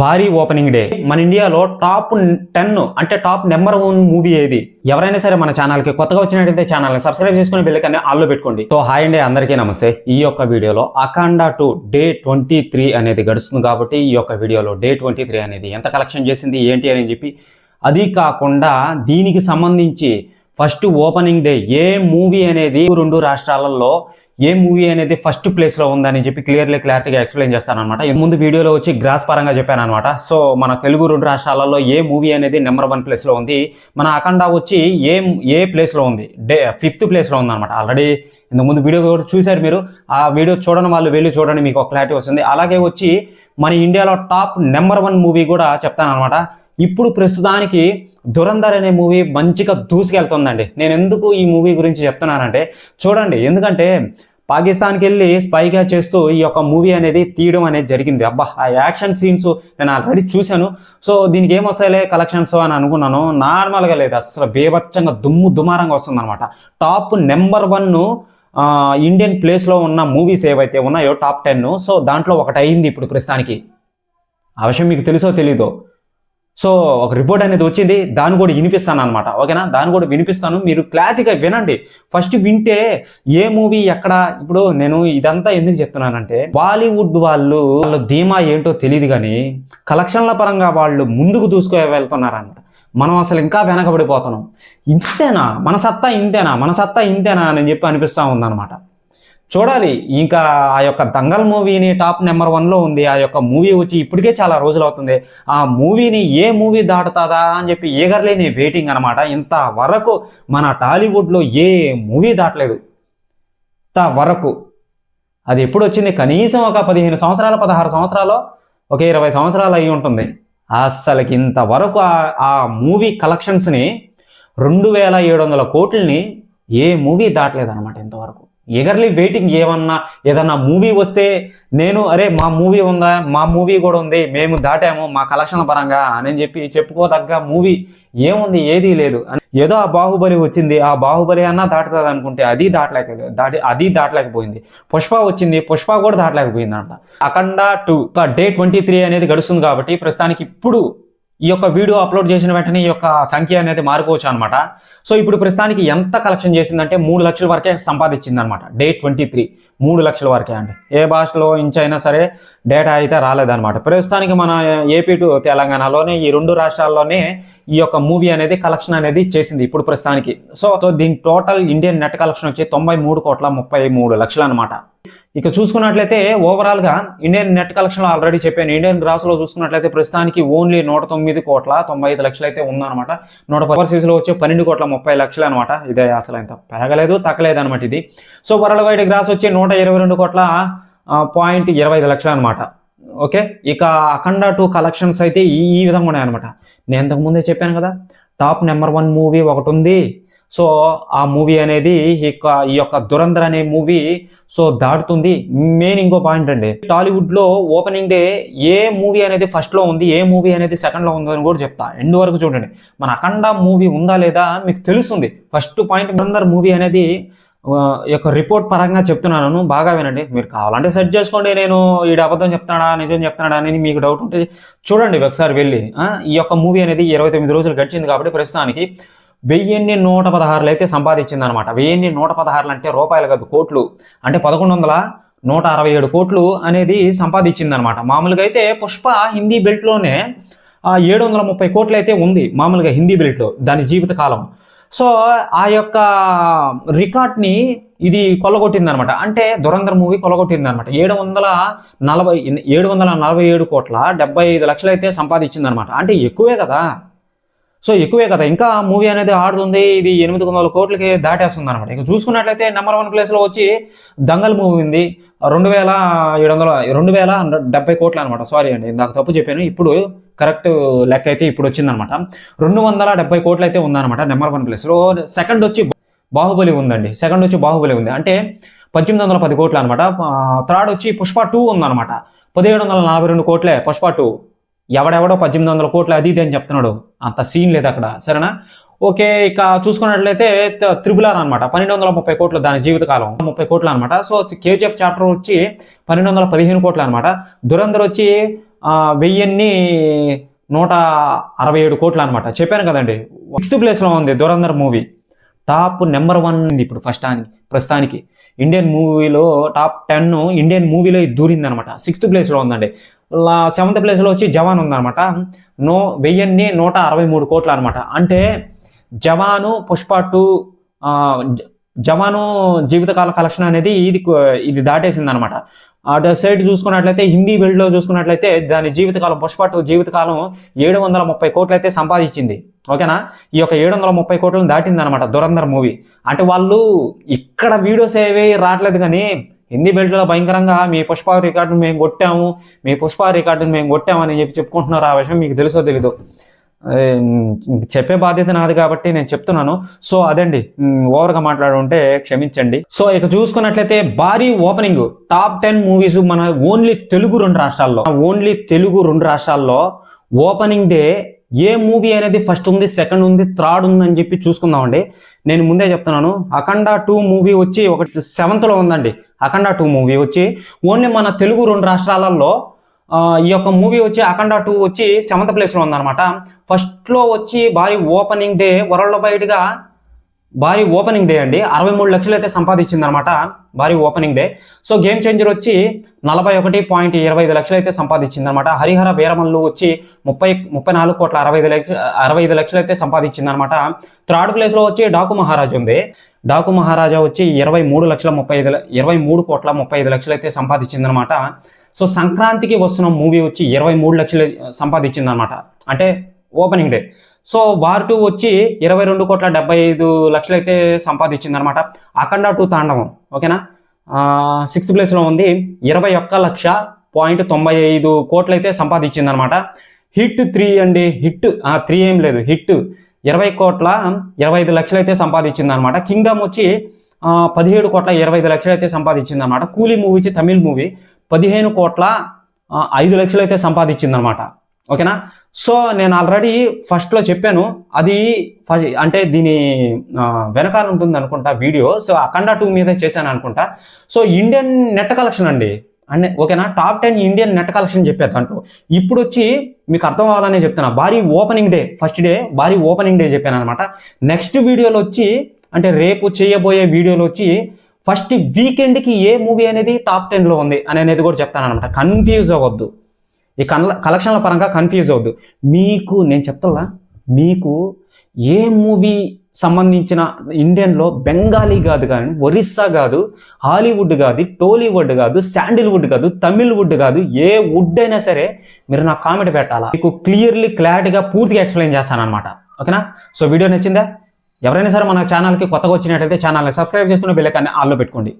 భారీ opening day. మన ఇండియాలో టాప్ టెన్ అంటే టాప్ నెంబర్ వన్ మూవీ ఏది? ఎవరైనా సరే మన ఛానల్కి కొత్తగా వచ్చినట్లయితే ఛానల్ని సబ్స్క్రైబ్ చేసుకుని బెల్లకనే ఆల్లో పెట్టుకోండి. సో హాయ్ అండి అందరికీ నమస్తే. ఈ యొక్క వీడియోలో Akhanda two day twenty three అనేది గడుస్తుంది కాబట్టి ఈ యొక్క వీడియోలో డే ట్వంటీ త్రీ అనేది ఎంత కలెక్షన్ చేసింది ఏంటి అని చెప్పి. అది కాకుండా దీనికి సంబంధించి ఫస్ట్ ఓపెనింగ్ డే ఏ మూవీ అనేది రెండు రాష్ట్రాలలో ఏ మూవీ అనేది ఫస్ట్ ప్లేస్లో ఉందని చెప్పి క్లియర్లీ క్లారిటీగా ఎక్స్ప్లెయిన్ చేస్తాను అనమాట ముందు వీడియోలో వచ్చి గ్రాస్ పరంగా చెప్పాను అనమాట సో మన తెలుగు రెండు రాష్ట్రాలలో ఏ మూవీ అనేది నెంబర్ వన్ ప్లేస్లో ఉంది? మన అఖండ వచ్చి ఏ ఏ ప్లేస్లో ఉంది? డే ఫిఫ్త్ ప్లేస్లో ఉందన్నమాట. ఆల్రెడీ ఇంతకు ముందు వీడియో కూడా చూశారు మీరు. ఆ వీడియో చూడని వాళ్ళు వెళ్ళి చూడండి మీకు ఒక క్లారిటీ వస్తుంది. అలాగే వచ్చి మన ఇండియాలో టాప్ నెంబర్ వన్ మూవీ కూడా చెప్తాను అనమాట ఇప్పుడు ప్రస్తుతానికి దురంధర్ అనే మూవీ మంచిగా దూసుకెళ్తుందండి. నేను ఎందుకు ఈ మూవీ గురించి చెప్తున్నానంటే చూడండి ఎందుకంటే పాకిస్తాన్కి వెళ్ళి స్పైగా చేస్తూ ఈ యొక్క మూవీ అనేది తీయడం అనేది జరిగింది. అబ్బా ఆ యాక్షన్ సీన్స్ నేను ఆల్రెడీ చూశాను. సో దీనికి ఏమొస్తాయిలే కలెక్షన్స్ అని అనుకున్నాను. నార్మల్గా లేదు అసలు బేభత్సంగా దుమ్ము దుమారంగా వస్తుందన్నమాట. టాప్ నెంబర్ వన్ ఇండియన్ ప్లేస్లో ఉన్న మూవీస్ ఏవైతే ఉన్నాయో టాప్ టెన్ సో దాంట్లో ఒకటి అయింది ఇప్పుడు ప్రస్తుతానికి. ఆ విషయం మీకు తెలుసో తెలీదో? సో ఒక రిపోర్ట్ అనేది వచ్చింది దాన్ని కూడా వినిపిస్తాను అనమాట ఓకేనా? దాన్ని కూడా వినిపిస్తాను. మీరు క్లారిటీగా వినండి. ఫస్ట్ వింటే ఏ మూవీ ఎక్కడ? ఇప్పుడు నేను ఇదంతా ఎందుకు చెప్తున్నానంటే బాలీవుడ్ వాళ్ళు వాళ్ళ ధీమా ఏంటో తెలియదు కానీ కలెక్షన్ల పరంగా వాళ్ళు ముందుకు దూసుకు వెళ్తున్నారన్నమాట. మనం అసలు ఇంకా వెనకబడిపోతున్నాం. ఇంతేనా? మన సత్తా ఇంతేనా? మన సత్తా ఇంతేనా అని చెప్పి అనిపిస్తూ ఉందన్నమాట. చూడాలి. ఇంకా ఆ యొక్క దంగల్ మూవీని టాప్ నెంబర్ వన్లో ఉంది. ఆ యొక్క మూవీ వచ్చి ఇప్పటికే చాలా రోజులు అవుతుంది. ఆ మూవీని ఏ మూవీ దాటుతుందా అని చెప్పి ఏగర్లేని వెయిటింగ్ అనమాట ఇంతవరకు మన టాలీవుడ్లో ఏ మూవీ దాటలేదు. ఇంతవరకు అది ఎప్పుడు వచ్చింది? కనీసం ఒక పదిహేను సంవత్సరాలు పదహారు సంవత్సరాలు ఒక ఇరవై సంవత్సరాలు అయి ఉంటుంది. అస్సలకి ఇంతవరకు ఆ- ఆ మూవీ కలెక్షన్స్ని రెండు వేల ఏడు వందల కోట్లని ఏ మూవీ దాటలేదు అనమాట ఇంతవరకు. ఎగర్లీ వెయిటింగ్ ఏమన్నా ఏదన్నా మూవీ వస్తే నేను అరే మా మూవీ ఉందా? మా మూవీ కూడా ఉంది. మేము దాటాము. మా కలెక్షన్ పరంగా అని చెప్పి చెప్పుకోదగ్గ మూవీ ఏముంది? ఏదీ లేదు. అని- ఏదో ఆ బాహుబలి వచ్చింది. ఆ బాహుబలి అన్నా దాటుతుంది అనుకుంటే అది దాటలేక దాటి అది దాటలేకపోయింది. పుష్ప వచ్చింది. పుష్ప కూడా దాటలేకపోయింది అంట Akhanda two day twenty three అనేది గడుస్తుంది కాబట్టి ప్రస్తుతానికి ఇప్పుడు ఈ యొక్క వీడియో అప్లోడ్ చేసిన వెంటనే ఈ యొక్క సంఖ్య అనేది మారుకోవచ్చు అనమాట సో ఇప్పుడు ప్రస్తుతానికి ఎంత కలెక్షన్ చేసిందంటే మూడు లక్షల వరకే సంపాదించింది అనమాట డే ట్వంటీ త్రీ మూడు లక్షల వరకే అండి. ఏ భాషలో ఇంచ్ అయినా సరే డేటా అయితే రాలేదన్నమాట. ప్రస్తుతానికి మన ఏపీ టు తెలంగాణలోనే ఈ రెండు రాష్ట్రాల్లోనే ఈ యొక్క మూవీ అనేది కలెక్షన్ అనేది చేసింది ఇప్పుడు ప్రస్తుతానికి. సో సో దీని టోటల్ ఇండియన్ నెట్ కలెక్షన్ వచ్చి తొంభై మూడు కోట్ల ముప్పై మూడు లక్షలు అనమాట ఇక చూసుకున్నట్లయితే ఓవరాల్గా ఇండియన్ నెట్ కలెక్షన్లో ఆల్రెడీ చెప్పాను. ఇండియన్ గ్రాస్లో చూసుకున్నట్లయితే ప్రస్తుతానికి ఓన్లీ నూట తొమ్మిది కోట్ల తొంభై ఐదు లక్షలు అయితే ఉందన్నమాట. నూట ఓవర్సీస్లో వచ్చే పన్నెండు కోట్ల ముప్పై లక్షలు అనమాట ఇదే అసలు ఇంత పెరగలేదు తగ్గలేదు అనమాట ఇది. సో వరల్డ్ వైడ్ గ్రాస్ వచ్చి నూట ఇరవై రెండు కోట్ల పాయింట్ ఇరవై ఐదు లక్షలు అనమాట ఓకే? ఇక అఖండ టూ కలెక్షన్స్ అయితే ఈ ఈ విధంగా ఉన్నాయి అనమాట నేను ఇంతకు ముందే చెప్పాను కదా టాప్ నెంబర్ వన్ మూవీ ఒకటి ఉంది. సో ఆ మూవీ అనేది ఇక ఈ యొక్క దురంధర్ అనే మూవీ సో దాటుతుంది. మెయిన్ ఇంకో పాయింట్ అండి టాలీవుడ్లో ఓపెనింగ్ డే ఏ మూవీ అనేది ఫస్ట్లో ఉంది ఏ మూవీ అనేది సెకండ్లో ఉంది అని కూడా చెప్తా. ఎండ్ వరకు చూడండి. మన అఖండ మూవీ ఉందా లేదా మీకు తెలుస్తుంది. ఫస్ట్ పాయింట్ దురంధర్ మూవీ అనేది యొక్క రిపోర్ట్ పరంగా చెప్తున్నాను. బాగా వినండి. మీరు కావాలంటే సెట్ చేసుకోండి. నేను ఈ అబద్ధం చెప్తాడా నిజం చెప్తాడా అని మీకు డౌట్ ఉంటే చూడండి ఒకసారి వెళ్ళి. ఈ యొక్క మూవీ అనేది ఇరవై తొమ్మిది రోజులు గడిచింది కాబట్టి ప్రస్తుతానికి వెయ్యిన్ని నూట పదహారులు అయితే సంపాదించింది అనమాట వెయ్యిన్ని నూట పదహారులు అంటే రూపాయలు కాదు కోట్లు. అంటే పదకొండు వందల నూట అరవై ఏడు కోట్లు అనేది సంపాదించింది అనమాట మామూలుగా అయితే పుష్ప హిందీ బెల్ట్లోనే ఏడు వందల ముప్పై కోట్లు అయితే ఉంది మామూలుగా హిందీ బెల్ట్లో దాని జీవిత కాలం. సో ఆ యొక్క రికార్డ్ని ఇది కొల్లగొట్టింది అనమాట అంటే దురంధర్ మూవీ కొల్లగొట్టింది అనమాట ఏడు వందల నలభై ఏడు వందల నలభై ఏడు కోట్ల డెబ్బై ఐదు లక్షలు అయితే సంపాదించింది అనమాట అంటే ఎక్కువే కదా. సో ఎక్కువే కదా. ఇంకా మూవీ అనేది ఆడుతుంది. ఇది ఎనిమిది వందల కోట్లకి దాటేస్తుంది అనమాట ఇక చూసుకున్నట్లయితే నెంబర్ వన్ ప్లేస్లో వచ్చి దంగల్ మూవీ ఉంది. రెండు వేల ఏడు వందల రెండు వేల డెబ్బై కోట్లు అనమాట సారీ అండి ఇందాక తప్పు చెప్పాను. ఇప్పుడు కరెక్ట్ లెక్క అయితే ఇప్పుడు వచ్చిందనమాట. రెండు వందల డెబ్బై కోట్లు అయితే ఉందన్నమాట నెంబర్ వన్ ప్లేస్లో సెకండ్ వచ్చి బాహుబలి ఉందండి. సెకండ్ వచ్చి బాహుబలి ఉంది. అంటే పద్దెనిమిది వందల పది కోట్లు అనమాట. థర్డ్ వచ్చి పుష్ప టూ ఉందన్నమాట పదిహేడు వందల నలభై రెండు కోట్లే పుష్ప టూ. ఎవడెవడో పద్దెనిమిది వందల కోట్లు అది ఇది అని చెప్తున్నాడు. అంత సీన్ లేదు అక్కడ. సరేనా? ఓకే ఇక చూసుకున్నట్లయితే త్రిబుల్ అనమాట. పన్నెండు వందల ముప్పై కోట్లు దాని జీవితకాలం ముప్పై కోట్లు అనమాట. సో కేజీఎఫ్ చాప్టర్ వచ్చి పన్నెండు వందల పదిహేను కోట్లు అనమాట. దురంధర్ వచ్చి వెయ్యిన్ని నూట అరవై ఏడు కోట్లు అనమాట చెప్పాను కదండి. సిక్స్త్ ప్లేస్లో ఉంది Dhurandhar movie. Top number one ఉంది ఇప్పుడు ఫస్ట్ ప్రస్తుతానికి. ఇండియన్ మూవీలో టాప్ టెన్ ఇండియన్ మూవీలో ఇది దూరింది అనమాట సిక్స్త్ ప్లేస్లో ఉందండి. సెవెంత్ ప్లేస్లో వచ్చి జవాన్ ఉందన్నమాట. నో వెయ్యిన్ని నూట అరవై మూడు కోట్లు అనమాట అంటే జవాను పుష్ప టూ జవాను జీవితకాల కలెక్షన్ అనేది ఇది ఇది దాటేసింది అనమాట అటు సైడ్ చూసుకున్నట్లయితే హిందీ బెల్ట్లో చూసుకున్నట్లయితే దాని జీవితకాలం పుష్ప జీవితకాలం ఏడు వందల ముప్పై కోట్లు అయితే సంపాదించింది. ఓకేనా? ఈ యొక్క ఏడు వందల ముప్పై కోట్లను దాటింది అనమాట దురంధర్ మూవీ. అంటే వాళ్ళు ఇక్కడ వీడియోస్ ఏవి రావట్లేదు కానీ హిందీ బెల్ట్లో భయంకరంగా మీ పుష్ప రికార్డును మేము కొట్టాము మీ పుష్ప రికార్డును మేము కొట్టాము అని చెప్పి చెప్పుకుంటున్నారు. ఆ విషయం మీకు తెలుసో తెలీదు. చెప్పే బాధ్యత నాది కాబట్టి నేను చెప్తున్నాను. సో అదండి ఓవర్గా మాట్లాడుంటే క్షమించండి. సో ఇక చూసుకున్నట్లయితే భారీ ఓపెనింగ్ టాప్ టెన్ మూవీస్ మన ఓన్లీ తెలుగు రెండు రాష్ట్రాల్లో. ఓన్లీ తెలుగు రెండు రాష్ట్రాల్లో ఓపెనింగ్ డే ఏ మూవీ అనేది ఫస్ట్ ఉంది సెకండ్ ఉంది థర్డ్ ఉంది అని చెప్పి చూసుకుందామండి. నేను ముందే చెప్తున్నాను అఖండ టూ మూవీ వచ్చి ఒకటి సెవెంత్లో ఉందండి. అఖండ టూ మూవీ వచ్చి ఓన్లీ మన తెలుగు రెండు రాష్ట్రాలలో ఈ యొక్క మూవీ వచ్చి అఖండ టూ వచ్చి సెవెంత్ ప్లేస్లో ఉందన్నమాట. ఫస్ట్లో వచ్చి భారీ ఓపెనింగ్ డే వరల్డ్ వైడ్గా భారీ ఓపెనింగ్ డే అండి. అరవై మూడు లక్షలు అయితే సంపాదించింది అనమాట భారీ opening day. So game changer వచ్చి నలభై ఒకటి పాయింట్ ఇరవై ఐదు లక్షలు అయితే సంపాదించింది అనమాట హరిహర వీరమల్లు వచ్చి ముప్పై ముప్పై నాలుగు కోట్ల అరవై ఐదు లక్ష అరవై ఐదు లక్షలు అయితే సంపాదించింది అనమాట థర్డ్ ప్లేస్లో వచ్చి డాకు మహారాజ్ ఉంది. డాకు మహారాజా వచ్చి ఇరవై మూడు లక్షల ముప్పై ఐదు ఇరవై మూడు కోట్ల ముప్పై ఐదు లక్షలు అయితే సంపాదించింది అనమాట సో సంక్రాంతికి వస్తున్న మూవీ వచ్చి ఇరవై మూడు లక్షలు సంపాదించింది అనమాట అంటే opening day so war two వచ్చి ఇరవై రెండు కోట్ల డెబ్బై ఐదు లక్షలు అయితే సంపాదించింది అనమాట అఖండ టూ తాండవం ఓకేనా? సిక్స్త్ ప్లేస్లో ఉంది. ఇరవై ఒక్క లక్ష పాయింట్ తొంభై ఐదు కోట్లు అయితే సంపాదించింది అనమాట హిట్ త్రీ అండి హిట్ త్రీ ఏం లేదు హిట్. ఇరవై కోట్ల ఇరవై ఐదు లక్షలు అయితే సంపాదించింది అనమాట కింగ్డమ్ వచ్చి పదిహేడు కోట్ల ఇరవై ఐదు లక్షలు అయితే సంపాదించిందనమాట కూలీ మూవీ తమిళ తమిళ్ మూవీ పదిహేను కోట్ల ఐదు లక్షలు అయితే సంపాదించిందనమాట ఓకేనా? సో నేను ఆల్రెడీ ఫస్ట్లో చెప్పాను అది అంటే దీని వెనకాల ఉంటుంది అనుకుంటా వీడియో సో అఖండ టూ మీద చేశాను అనుకుంటా. సో ఇండియన్ నెట్ కలెక్షన్ అండి. అంటే ఓకేనా? Top ten Indian net collection చెప్పే దాంట్లో ఇప్పుడు వచ్చి మీకు అర్థం అవ్వాలనే చెప్తున్నా. భారీ ఓపెనింగ్ డే ఫస్ట్ డే భారీ ఓపెనింగ్ డే చెప్పాను అనమాట నెక్స్ట్ వీడియోలో వచ్చి అంటే రేపు చేయబోయే వీడియోలో వచ్చి ఫస్ట్ వీకెండ్కి ఏ మూవీ అనేది టాప్ టెన్లో ఉంది అని అనేది కూడా చెప్తాను అనమాట. కన్ఫ్యూజ్ అవ్వద్దు. ఈ కన్ల కలెక్షన్ల పరంగా కన్ఫ్యూజ్ అవ్వద్దు. మీకు నేను చెప్తున్నా మీకు ఏ మూవీ సంబంధించిన ఇండియన్లో బెంగాలీ కాదు కానీ ఒరిస్సా కాదు హాలీవుడ్ కాదు టోలీవుడ్ కాదు శాండిల్వుడ్ కాదు తమిళ్ వుడ్ కాదు ఏ వుడ్ అయినా సరే మీరు నాకు కామెంట్ పెట్టాలా? మీకు క్లియర్లీ క్లారిటీగా పూర్తిగా ఎక్స్ప్లెయిన్ చేస్తాను అనమాట ఓకేనా సో వీడియో నచ్చిందా? ఎవరైనా సరే మన ఛానల్కి కొత్తగా వచ్చినట్లయితే ఛానల్ని సబ్స్క్రైబ్ చేసుకుని బెల్లకాన్ని ఆల్లో పెట్టుకోండి.